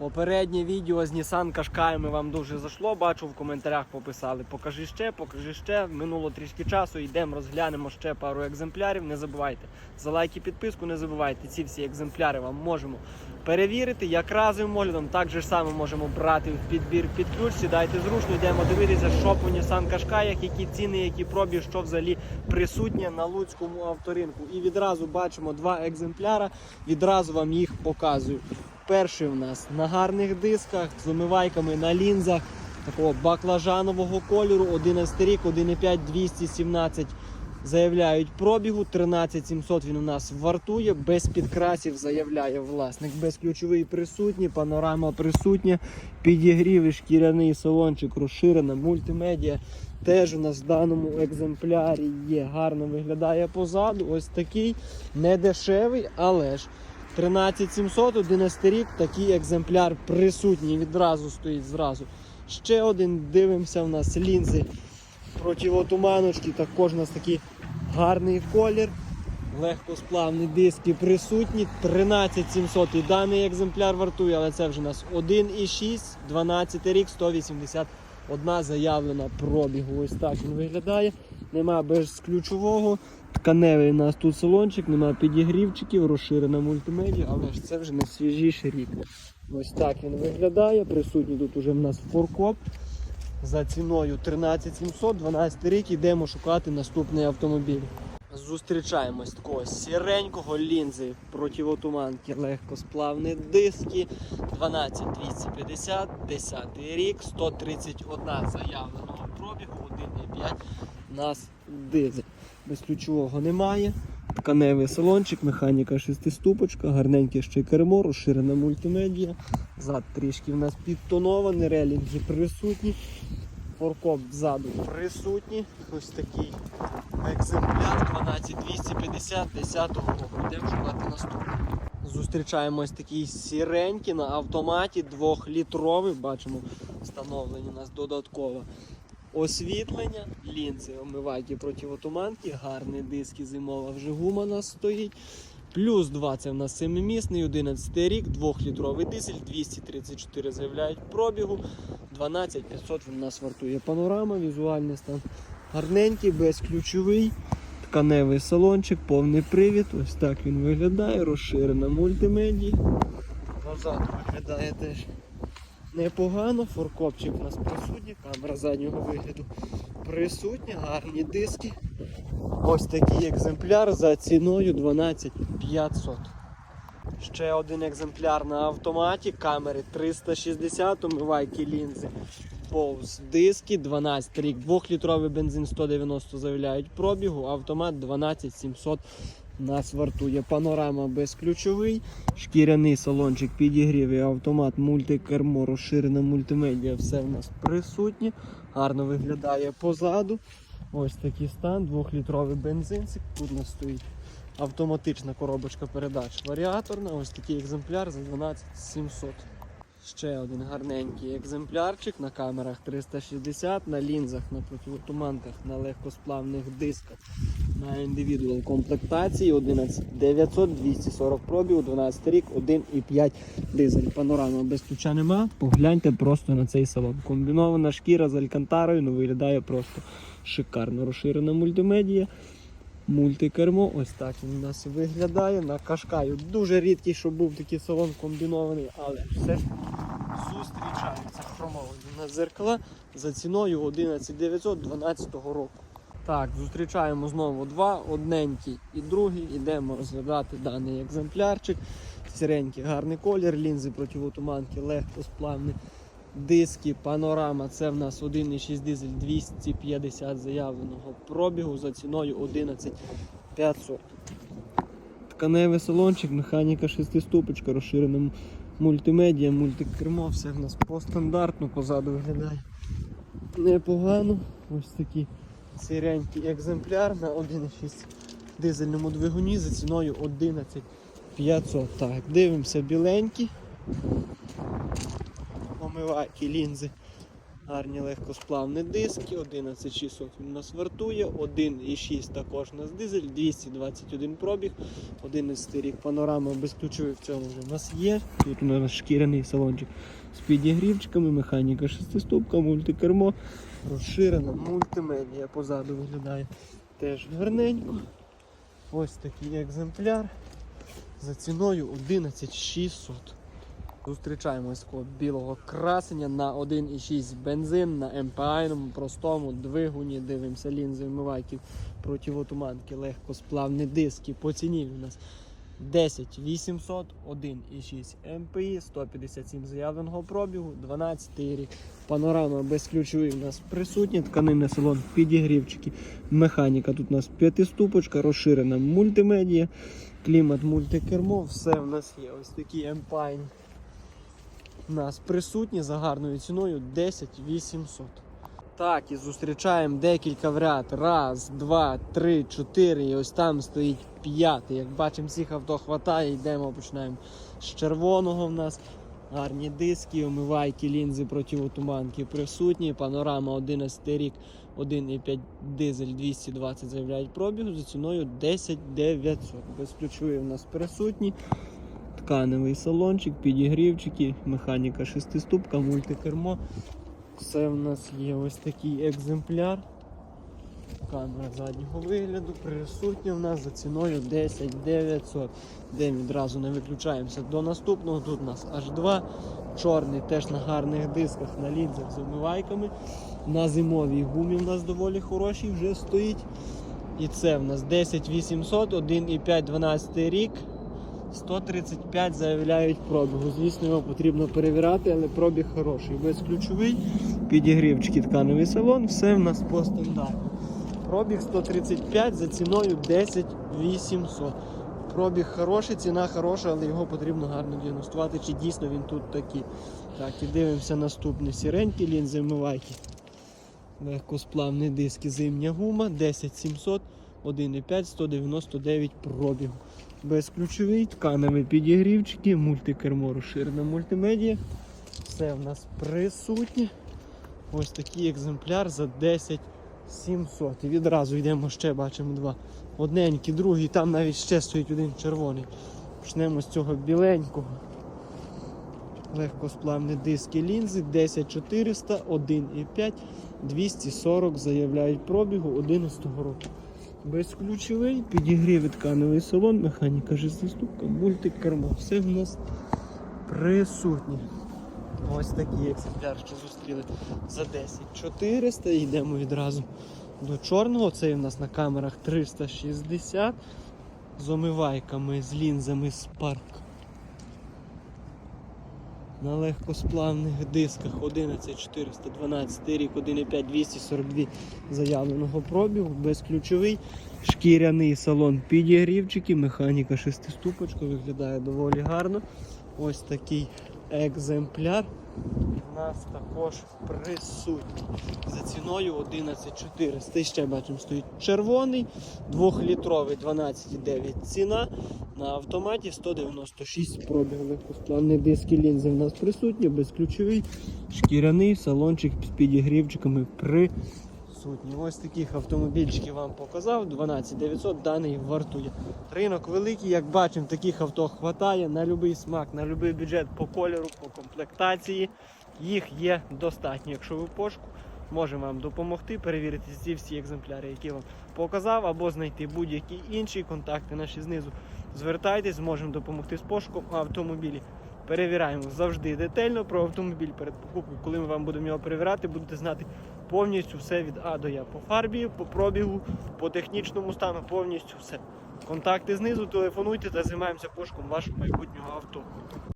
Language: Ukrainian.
Попереднє відео з Nissan Qashqai вам дуже зайшло. Бачу в коментарях пописали. Покажи ще, покажи ще. Минуло трішки часу. Йдемо, розглянемо ще пару екземплярів. Не забувайте за лайк і підписку. Не забувайте, ці всі екземпляри вам можемо перевірити. Як разовим оглядом, так же саме можемо брати в підбір під ключ. Сідайте зручно, йдемо дивитися, що по Nissan Qashqai, які ціни, які пробіг, що взагалі присутнє на луцькому авторинку. І відразу бачимо два екземпляра. Відразу вам їх показую. Перший у нас на гарних дисках з омивайками на лінзах такого баклажанового кольору, 11 рік, 1,5 217 заявляють пробігу, 13700 він у нас вартує, без підкрасів заявляє власник, безключовий присутній, панорама присутня, підігрів, шкіряний салончик, розширена, мультимедіа. Теж у нас в даному екземплярі є, гарно виглядає позаду. Ось такий не дешевий, але ж 13700, 11 рік, такий екземпляр присутній, відразу стоїть зразу. Ще один дивимося, у нас лінзи противотуманочки, також у нас такий гарний колір. Легкосплавні диски присутні. 13700 і даний екземпляр вартує, але це вже у нас 1,6, 12 рік, 181 заявлена пробігу. Ось так він виглядає. Нема без ключового. Тканевий у нас тут салончик, нема підігрівчиків, розширена мультимедіа, але ж це вже не свіжіший рік. Ось так він виглядає. Присутній тут уже в нас форкоп. За ціною 13700, 12 рік йдемо шукати наступний автомобіль. Зустрічаємось такого сіренького лінзи противотуманки, легкосплавні диски 12250, 10 рік, 131 заявленого пробігу, 1,5 нас дизель. Без ключового немає. Тканевий салончик, механіка шестиступочка, гарненьке ще кермо, розширена мультимедіа. Зад трішки в нас підтонований, релінги присутні. Форкоп ззаду присутній. Ось такий екземпляр 12250 10 року. Йдемо шукати наступний. Зустрічаємось такий сіренький на автоматі, 2-літровий. Бачимо, встановлені у нас додатково освітлення, лінзи, омивайки противотуманки, гарні диски зимова вже гума у нас стоїть. Плюс 2 це в нас 7-місний, 11 рік, 2-літровий дизель, 234 заявляють пробігу, 12500 у нас вартує панорама, візуальний стан гарненький, безключовий, тканевий салончик, повний привід. Ось так він виглядає, розширена мультимедія. Назад виглядає теж непогано, форкопчик у нас присутній, камера заднього вигляду присутня, гарні диски. Ось такий екземпляр за ціною 12500. Ще один екземпляр на автоматі, камери 360, омивайки лінзи. Повз диски 12 рік, 2-літровий бензин 190 заявляють пробігу, автомат 12700 нас вартує. Панорама безключовий, шкіряний салончик підігрів і автомат, мультикермо, розширена мультимедіа, все в нас присутнє. Гарно виглядає позаду. Ось такий стан, 2-літровий бензинчик. Тут у нас стоїть автоматична коробочка передач варіаторна. Ось такий екземпляр за 12700. Ще один гарненький екземплярчик на камерах 360, на лінзах, на противотуманках, на легкосплавних дисках, на індивідуал комплектації 11900, 240 пробів, 12 рік, 1,5 дизель. Панорама без ключа нема. Погляньте просто на цей салон. Комбінована шкіра з алькантарою, ну виглядає просто шикарно. Розширена мультимедія. Мультикермо, ось так він у нас виглядає на кашкаю. Дуже рідкий, щоб був такий салон комбінований, але все ж зустрічаються хромовані на зеркала за ціною 11912 року. Так, зустрічаємо знову два, одненький і другий. Ідемо розглядати даний екземплярчик. Сіренький гарний колір, лінзи противотуманки, легкосплавні диски, панорама. Це в нас 1,6 дизель 250 заявленого пробігу за ціною 11500. Тканевий салончик, механіка шестиступочка, розширена мультимедіа, мультикермо, все в нас по стандартну, позаду виглядає непогано. Ось такий сиренький екземпляр на 1,6 дизельному двигуні за ціною 11500. Так, дивимося біленькі омивайки, лінзи Гарні легкосплавні диски, 11600 він у нас вартує, 1,6 також у нас дизель, 221 пробіг, 11 рік панорама безключових в цьому вже у нас є. Тут у нас шкіряний салончик з підігрівчиками, механіка шестиступка, мультикермо, розширена мультимедія позаду виглядає теж гарненько. Ось такий екземпляр за ціною 11600. Зустрічаємо ось такого білого красення на 1,6 бензин на МПАйному простому двигуні. Дивимося лінзи вмивайки противотуманки, легкосплавні диски. По ціні у нас 10 800, 1,6 МПІ, 157 заявленого пробігу, 12 рік. Панорама безключовий у нас присутня, тканинний салон, підігрівчики, механіка. Тут у нас п'ятиступочка, розширена мультимедія, клімат, мультикермо, все в нас є. Ось такі Empine у нас присутні за гарною ціною 10 800. Так, і зустрічаємо декілька в ряд. Раз, два, три, чотири. І ось там стоїть п'ятий. Як бачимо, всіх авто хватає. Йдемо, починаємо з червоного в нас. Гарні диски, омивайки, лінзи противотуманки присутні. Панорама 11 рік, 1,5 дизель 220 заявляють пробігу за ціною 10 900. Безключові в нас присутні. Тканевий салончик, підігрівчики, механіка шестиступка, мультикермо. Все в нас є ось такий екземпляр. Камера заднього вигляду присутня в нас за ціною 10 900. Де відразу не виключаємося до наступного. Тут у нас аж два. Чорний теж на гарних дисках, на лінзах з омивайками. На зимовій гумі в нас доволі хороший вже стоїть. І це в нас 10 800, 1,5 12 рік. 135 заявляють пробігу. Звісно, його потрібно перевіряти, але пробіг хороший. Безключовий, підігрівчики тканевий салон, все в нас по стандарту. Пробіг 135 за ціною 10 800. Пробіг хороший, ціна хороша, але його потрібно гарно діагностувати, чи дійсно він тут такий. Так, і дивимося наступні сіренькі лінзи вмивайки. Легкосплавні диски, зимня гума, 10700, 1,5, 199 пробігу. Безключовий, тканеві підігрівчики, мультикермо розширена мультимедія. Все в нас присутнє. Ось такий екземпляр за 10 700. І відразу йдемо ще, бачимо два. Одненький, другий, там навіть ще стоїть один червоний. Почнемо з цього біленького. Легкосплавні диски лінзи 10400, 1,5, 240 заявляють пробігу 11 року. Безключовий, підігрів тканевий салон, механіка шестиступка, мультикермо. Все в нас присутнє. Ось такий екземпляр що зустріли за 10 400. Йдемо відразу до чорного. Цей у нас на камерах 360 з омивайками, з лінзами Spark. На легкосплавних дисках 11412 рік, 1,5 242 заявленого пробігу, безключовий, шкіряний салон підігрівчики, механіка шестиступочка, виглядає доволі гарно. Ось такий екземпляр у нас також присутній. За ціною 11400. І ще бачимо, стоїть червоний, 2-літровий 12,9 ціна. На автоматі 196 пробіг легкосплавні диски лінзи в нас присутні, безключовий, шкіряний салончик з підігрівчиками присутні. Ось таких автомобільчиків вам показав. 12900 даний вартує. Ринок великий, як бачимо, таких авто хватає на будь-який смак, на будь-який бюджет по кольору, по комплектації. Їх є достатньо. Якщо ви в пошуку, можемо вам допомогти перевірити ці всі екземпляри, які вам показав, або знайти будь-які інші контакти наші знизу. Звертайтесь, зможемо допомогти з пошуком автомобілі. Перевіряємо завжди детально про автомобіль перед покупкою. Коли ми вам будемо його перевіряти, будете знати повністю все від А до Я. По фарбі, по пробігу, по технічному стану, повністю все. Контакти знизу, телефонуйте та займаємося пошуком вашого майбутнього авто.